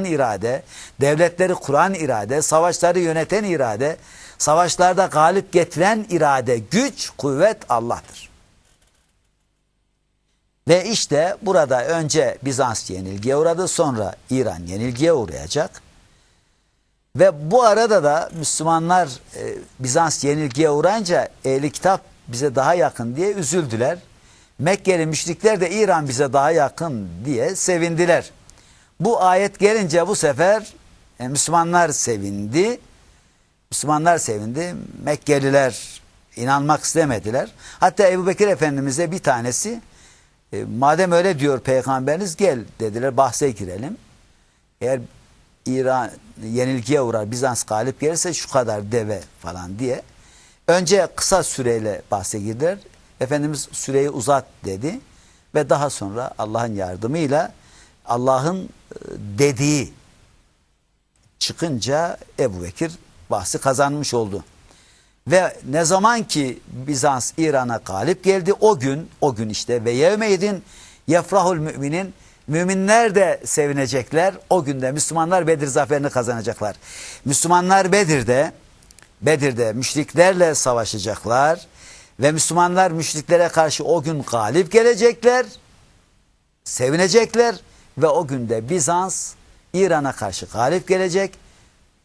irade, devletleri kuran irade, savaşları yöneten irade, savaşlarda galip getiren irade, güç, kuvvet Allah'tır. Ve işte burada önce Bizans yenilgiye uğradı, sonra İran yenilgiye uğrayacak. Ve bu arada da Müslümanlar e, Bizans yenilgiye uğrayınca ehli kitap bize daha yakın diye üzüldüler. Mekkeli müşrikler de İran bize daha yakın diye sevindiler. Bu ayet gelince bu sefer e, Müslümanlar sevindi. Müslümanlar sevindi. Mekkeliler inanmak istemediler. Hatta Ebu Bekir Efendimiz'e bir tanesi e, madem öyle diyor peygamberiniz gel dediler bahse girelim. Eğer İran yenilgiye uğrar Bizans galip gelirse şu kadar deve falan diye. Önce kısa süreyle bahse girdiler. Efendimiz süreyi uzat dedi. Ve daha sonra Allah'ın yardımıyla Allah'ın dediği çıkınca Ebu Bekir bahsi kazanmış oldu. Ve ne zaman ki Bizans İran'a galip geldi o gün o gün işte ve yevmeydin yefrahul müminin müminler de sevinecekler. O günde Müslümanlar Bedir zaferini kazanacaklar. Müslümanlar Bedir'de Bedir'de müşriklerle savaşacaklar ve Müslümanlar müşriklere karşı o gün galip gelecekler. Sevinecekler ve o günde Bizans İran'a karşı galip gelecek.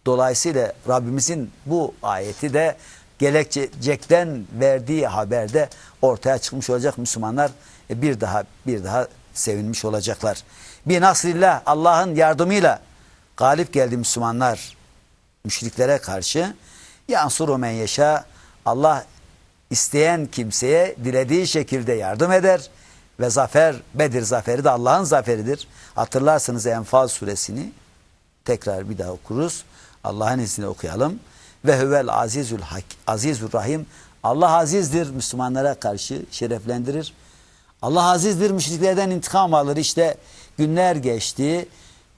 Dolayısıyla Rabbimizin bu ayeti de gelecekten verdiği haberde ortaya çıkmış olacak Müslümanlar e, bir daha bir daha sevinmiş olacaklar. Bir nasrillah Allah'ın yardımıyla galip geldi Müslümanlar müşriklere karşı. Yansuru men yeşa Allah isteyen kimseye dilediği şekilde yardım eder ve zafer Bedir zaferi de Allah'ın zaferidir. Hatırlarsınız Enfal suresini tekrar bir daha okuruz. Allah'ın izniyle okuyalım. Ve huvel azizül hak, azizül rahim. Allah azizdir Müslümanlara karşı şereflendirir. Allah azizdir müşriklerden intikam alır. İşte günler geçti.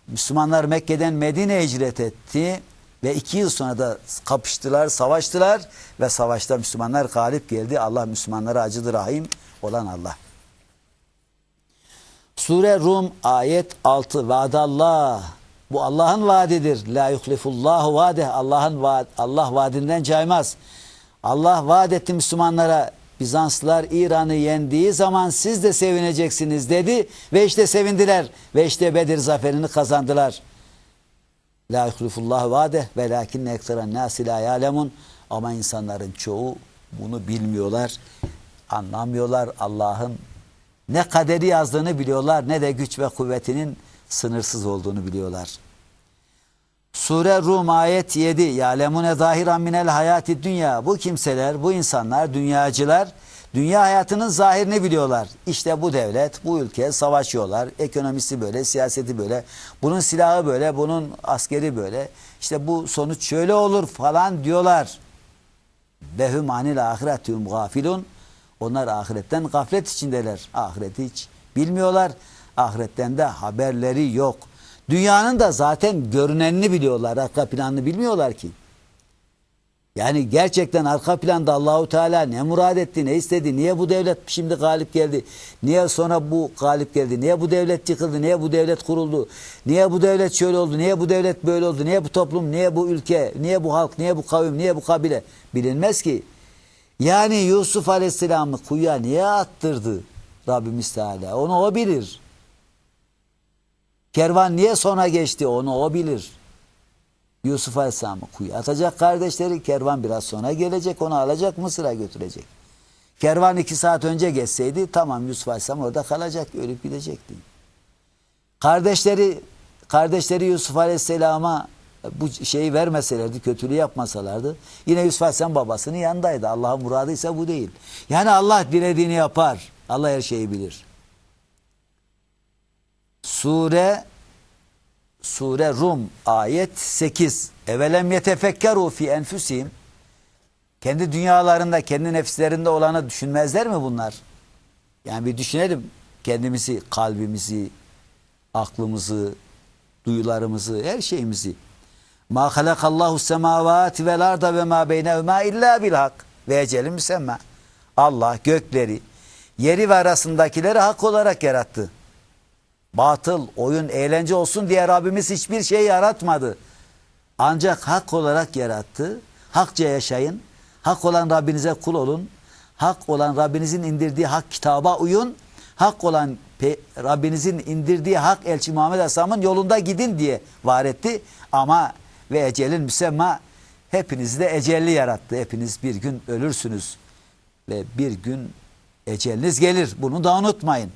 Müslümanlar Mekke'den Medine'ye hicret etti. Ve iki yıl sonra da kapıştılar, savaştılar. Ve savaşta Müslümanlar galip geldi. Allah Müslümanlara acıdır rahim olan Allah. Sure Rum ayet 6. Vaadallah. Bu Allah'ın vaadidir. La yuhlifullahu vaadeh. Allah'ın vaad, Allah vaadinden caymaz. Allah vaad etti Müslümanlara. Bizanslılar İran'ı yendiği zaman siz de sevineceksiniz dedi ve işte sevindiler ve işte Bedir zaferini kazandılar. La yuhlifullahu vaadeh ve lakinne ekseren nasi la yalemun ama insanların çoğu bunu bilmiyorlar, anlamıyorlar Allah'ın ne kaderi yazdığını biliyorlar ne de güç ve kuvvetinin sınırsız olduğunu biliyorlar. Sure Rum ayet 7. Yalemune zahiran minel hayati dünya. Bu kimseler, bu insanlar, dünyacılar dünya hayatının zahirini biliyorlar. İşte bu devlet, bu ülke savaşıyorlar. Ekonomisi böyle, siyaseti böyle. Bunun silahı böyle, bunun askeri böyle. İşte bu sonuç şöyle olur falan diyorlar. Behum anil ahiretüm gafilun. Onlar ahiretten gaflet içindeler. Ahireti hiç bilmiyorlar. Ahiretten de haberleri yok. Dünyanın da zaten görünenini biliyorlar. Arka planını bilmiyorlar ki. Yani gerçekten arka planda Allahu Teala ne murad etti, ne istedi, niye bu devlet şimdi galip geldi, niye sonra bu galip geldi, niye bu devlet yıkıldı, niye bu devlet kuruldu, niye bu devlet şöyle oldu, niye bu devlet böyle oldu, niye bu toplum, niye bu ülke, niye bu halk, niye bu kavim, niye bu kabile bilinmez ki. Yani Yusuf Aleyhisselam'ı kuyuya niye attırdı Rabbimiz Teala? Onu o bilir. Kervan niye sona geçti onu o bilir. Yusuf Aleyhisselam'ı kuyuya atacak kardeşleri kervan biraz sonra gelecek onu alacak Mısır'a götürecek. Kervan iki saat önce geçseydi tamam Yusuf Aleyhisselam orada kalacak ölüp gidecekti. Kardeşleri kardeşleri Yusuf Aleyhisselam'a bu şeyi vermeselerdi, kötülüğü yapmasalardı yine Yusuf Aleyhisselam babasının yanındaydı. Allah'ın muradıysa bu değil. Yani Allah dilediğini yapar. Allah her şeyi bilir. Sure Sure Rum ayet 8. Evelem yetefekkeru fi enfusihim. Kendi dünyalarında, kendi nefislerinde olanı düşünmezler mi bunlar? Yani bir düşünelim kendimizi, kalbimizi, aklımızı, duyularımızı, her şeyimizi. Ma halakallahu semavati vel arda ve ma beynehuma illa bil hak ve ecelin müsemma. Allah gökleri, yeri ve arasındakileri hak olarak yarattı. batıl, oyun, eğlence olsun diye Rabbimiz hiçbir şey yaratmadı. Ancak hak olarak yarattı. Hakça yaşayın. Hak olan Rabbinize kul olun. Hak olan Rabbinizin indirdiği hak kitaba uyun. Hak olan Rabbinizin indirdiği hak elçi Muhammed Aleyhisselam'ın yolunda gidin diye var etti. Ama ve ecelin müsemma hepinizi de ecelli yarattı. Hepiniz bir gün ölürsünüz. Ve bir gün eceliniz gelir. Bunu da unutmayın.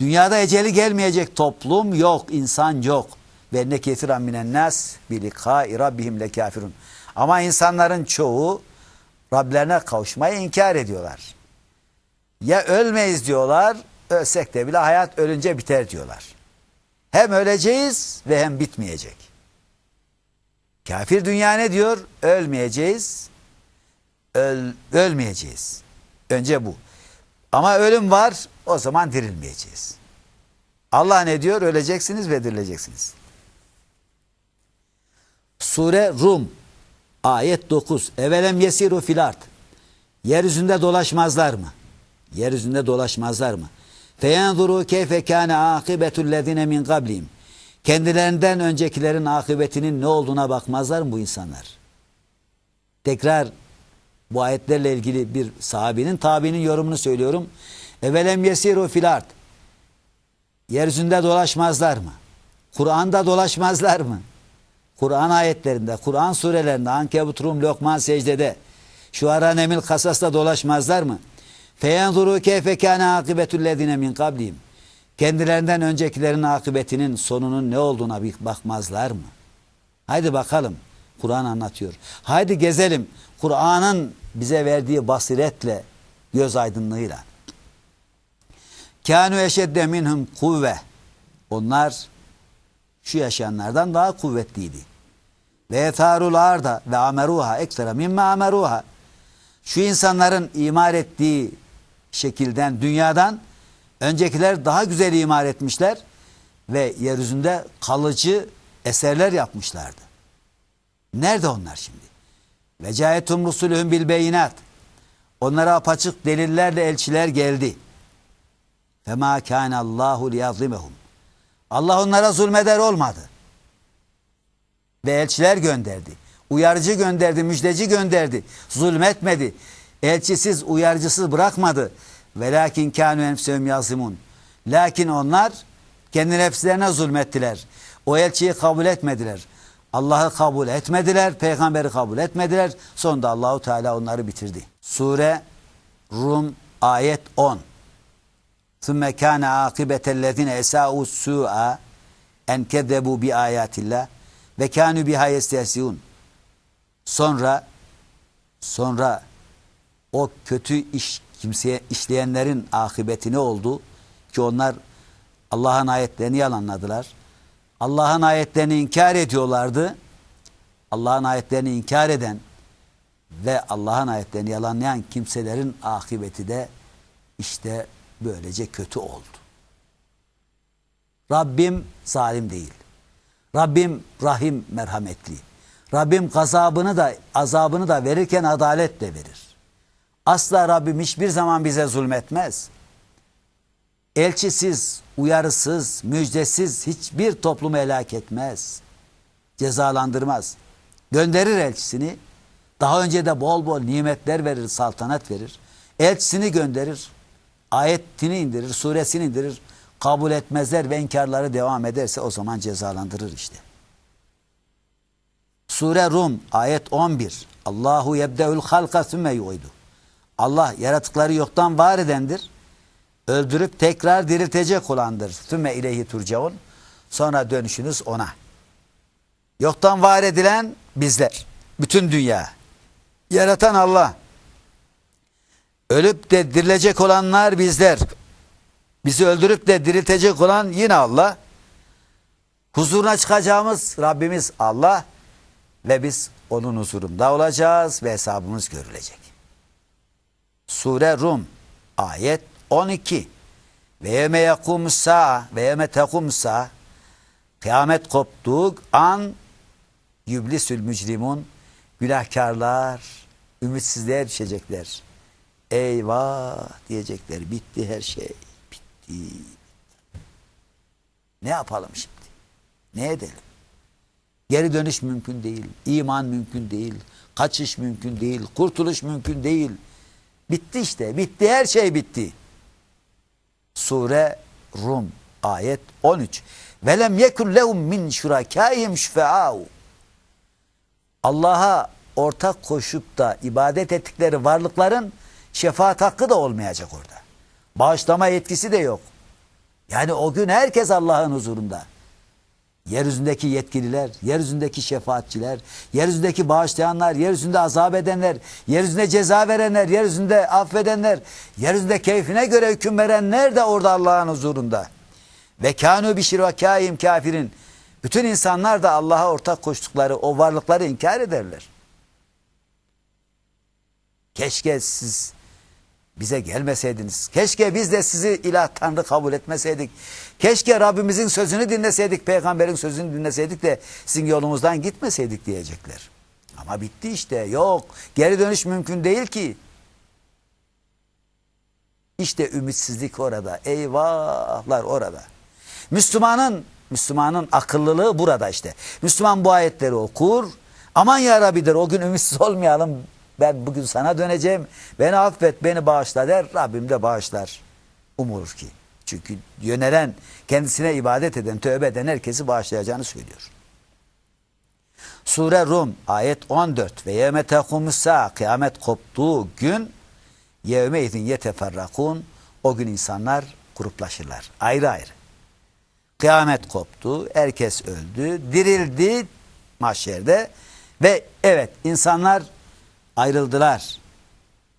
Dünyada eceli gelmeyecek toplum yok, insan yok. Ve ne kesiren minen nas bi likai rabbihim le kafirun. Ama insanların çoğu Rablerine kavuşmayı inkar ediyorlar. Ya ölmeyiz diyorlar, ölsek de bile hayat ölünce biter diyorlar. Hem öleceğiz ve hem bitmeyecek. Kafir dünya ne diyor? Ölmeyeceğiz, öl, ölmeyeceğiz. Önce bu. Ama ölüm var, o zaman dirilmeyeceğiz. Allah ne diyor? Öleceksiniz ve dirileceksiniz. Sure Rum ayet 9. Evelem yesiru fil ard. Yeryüzünde dolaşmazlar mı? Yeryüzünde dolaşmazlar mı? Feyenzuru keyfe kâne âkıbetullezine min kablihim. Kendilerinden öncekilerin akıbetinin ne olduğuna bakmazlar mı bu insanlar? Tekrar bu ayetlerle ilgili bir sahabinin tabinin yorumunu söylüyorum. Evelem yesiru fil ard. Yeryüzünde dolaşmazlar mı? Kur'an'da dolaşmazlar mı? Kur'an ayetlerinde, Kur'an surelerinde, Ankebut, Rum, Lokman, Secde'de, şu ara Nemil, Kasas'ta dolaşmazlar mı? Feyenzuru keyfe kâne akıbetüllezine min kablihim. Kendilerinden öncekilerin akıbetinin sonunun ne olduğuna bir bakmazlar mı? Haydi bakalım. Kur'an anlatıyor. Haydi gezelim. Kur'an'ın bize verdiği basiretle, göz aydınlığıyla. Kânü eşedde minhum kuvve. Onlar şu yaşayanlardan daha kuvvetliydi. Ve etharul arda ve ameruha ekstra mimme ameruha. Şu insanların imar ettiği şekilden, dünyadan öncekiler daha güzel imar etmişler ve yeryüzünde kalıcı eserler yapmışlardı. Nerede onlar şimdi? Ve caetum rusulühüm bil beyinat. Onlara apaçık delillerle elçiler geldi. Fema kâne Allahu liyazlimehum. Allah onlara zulmeder olmadı. Ve elçiler gönderdi. Uyarıcı gönderdi, müjdeci gönderdi. Zulmetmedi. Elçisiz, uyarıcısız bırakmadı. Velakin kânû enfsehum yâzimun. Lakin onlar kendi nefslerine zulmettiler. O elçiyi kabul etmediler. Allah'ı kabul etmediler, peygamberi kabul etmediler. Sonunda Allahu Teala onları bitirdi. Sure Rum ayet 10. Sümme kana akibetellezine esau su'a en kezebu bi ayatillah ve kanu biha yestehziun. Sonra sonra o kötü iş kimseye işleyenlerin akıbeti ne oldu? Ki onlar Allah'ın ayetlerini yalanladılar. Allah'ın ayetlerini inkar ediyorlardı. Allah'ın ayetlerini inkar eden ve Allah'ın ayetlerini yalanlayan kimselerin akıbeti de işte böylece kötü oldu. Rabbim zalim değil. Rabbim rahim merhametli. Rabbim gazabını da azabını da verirken adaletle verir. Asla Rabbim hiçbir zaman bize zulmetmez. Elçisiz, uyarısız, müjdesiz hiçbir toplumu helak etmez. Cezalandırmaz. Gönderir elçisini. Daha önce de bol bol nimetler verir, saltanat verir. Elçisini gönderir. Ayetini indirir, suresini indirir. Kabul etmezler ve inkarları devam ederse o zaman cezalandırır işte. Sure Rum ayet 11. Allahu yebdeul halka sümme yuidu. Allah yaratıkları yoktan var edendir. Öldürüp tekrar diriltecek olandır. Sümme ileyhi turcaun. Sonra dönüşünüz ona. Yoktan var edilen bizler. Bütün dünya. Yaratan Allah. Ölüp de dirilecek olanlar bizler. Bizi öldürüp de diriltecek olan yine Allah. Huzuruna çıkacağımız Rabbimiz Allah ve biz onun huzurunda olacağız ve hesabımız görülecek. Sure Rum ayet 12 ve yeme yakumus sa'a ve yeme tekumus sa'a kıyamet koptuğu an yüblisül mücrimun günahkarlar ümitsizliğe düşecekler. Eyvah diyecekler. Bitti her şey. Bitti. Ne yapalım şimdi? Ne edelim? Geri dönüş mümkün değil. iman mümkün değil. Kaçış mümkün değil. Kurtuluş mümkün değil. Bitti işte. Bitti. Her şey bitti. Sure Rum ayet 13. Velem yekun lehum min şurakâihim şüfeâhu. Allah'a ortak koşup da ibadet ettikleri varlıkların şefaat hakkı da olmayacak orada. Bağışlama yetkisi de yok. Yani o gün herkes Allah'ın huzurunda. Yeryüzündeki yetkililer, yeryüzündeki şefaatçiler, yeryüzündeki bağışlayanlar, yeryüzünde azap edenler, yeryüzünde ceza verenler, yeryüzünde affedenler, yeryüzünde keyfine göre hüküm verenler de orada Allah'ın huzurunda. Ve kânû bişirvekâhim kafirin. Bütün insanlar da Allah'a ortak koştukları o varlıkları inkar ederler. Keşke siz bize gelmeseydiniz. Keşke biz de sizi ilah tanrı kabul etmeseydik. Keşke Rabbimizin sözünü dinleseydik, peygamberin sözünü dinleseydik de sizin yolumuzdan gitmeseydik diyecekler. Ama bitti işte. Yok. Geri dönüş mümkün değil ki. İşte ümitsizlik orada. Eyvahlar orada. Müslümanın Müslümanın akıllılığı burada işte. Müslüman bu ayetleri okur. Aman ya Rabbi der o gün ümitsiz olmayalım. Ben bugün sana döneceğim. Beni affet, beni bağışla der. Rabbim de bağışlar. Umulur ki. Çünkü yönelen, kendisine ibadet eden, tövbe eden herkesi bağışlayacağını söylüyor. Sure Rum ayet 14 ve yevme tekumussa kıyamet koptuğu gün yevme izin yeteferrakun o gün insanlar gruplaşırlar. Ayrı ayrı. Kıyamet koptu, herkes öldü, dirildi mahşerde ve evet insanlar ayrıldılar.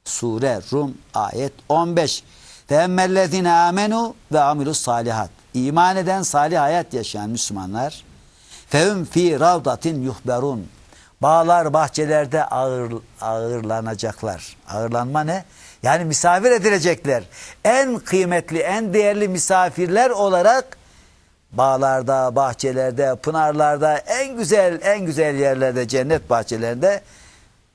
Sure Rum ayet 15. Feemmellezine amenu ve amilus salihat. İman eden salih hayat yaşayan Müslümanlar fehum fi ravdatin yuhberun. Bağlar bahçelerde ağır, ağırlanacaklar. Ağırlanma ne? Yani misafir edilecekler. En kıymetli, en değerli misafirler olarak bağlarda, bahçelerde, pınarlarda, en güzel, en güzel yerlerde, cennet bahçelerinde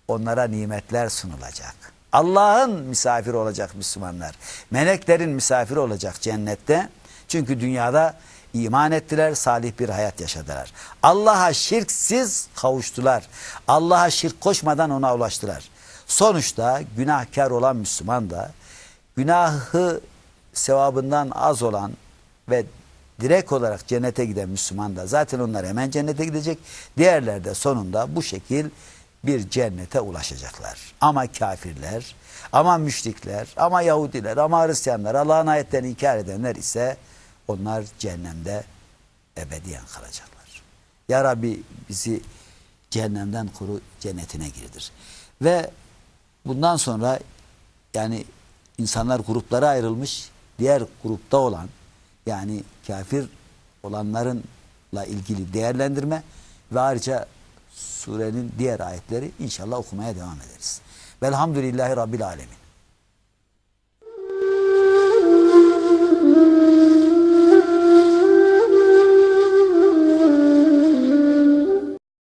onlara nimetler sunulacak. Allah'ın misafiri olacak Müslümanlar. Meleklerin misafiri olacak cennette. Çünkü dünyada iman ettiler, salih bir hayat yaşadılar. Allah'a şirksiz kavuştular. Allah'a şirk koşmadan ona ulaştılar. Sonuçta günahkar olan Müslüman da günahı sevabından az olan ve direkt olarak cennete giden Müslüman da zaten onlar hemen cennete gidecek. Diğerler de sonunda bu şekil bir cennete ulaşacaklar. Ama kafirler, ama müşrikler, ama Yahudiler, ama Hristiyanlar, Allah'ın ayetlerini inkar edenler ise onlar cehennemde ebediyen kalacaklar. Ya Rabbi bizi cehennemden koru, cennetine girdir. Ve bundan sonra yani insanlar gruplara ayrılmış, diğer grupta olan yani kafir olanlarınla ilgili değerlendirme ve ayrıca surenin diğer ayetleri inşallah okumaya devam ederiz. Velhamdülillahi Rabbil Alemin.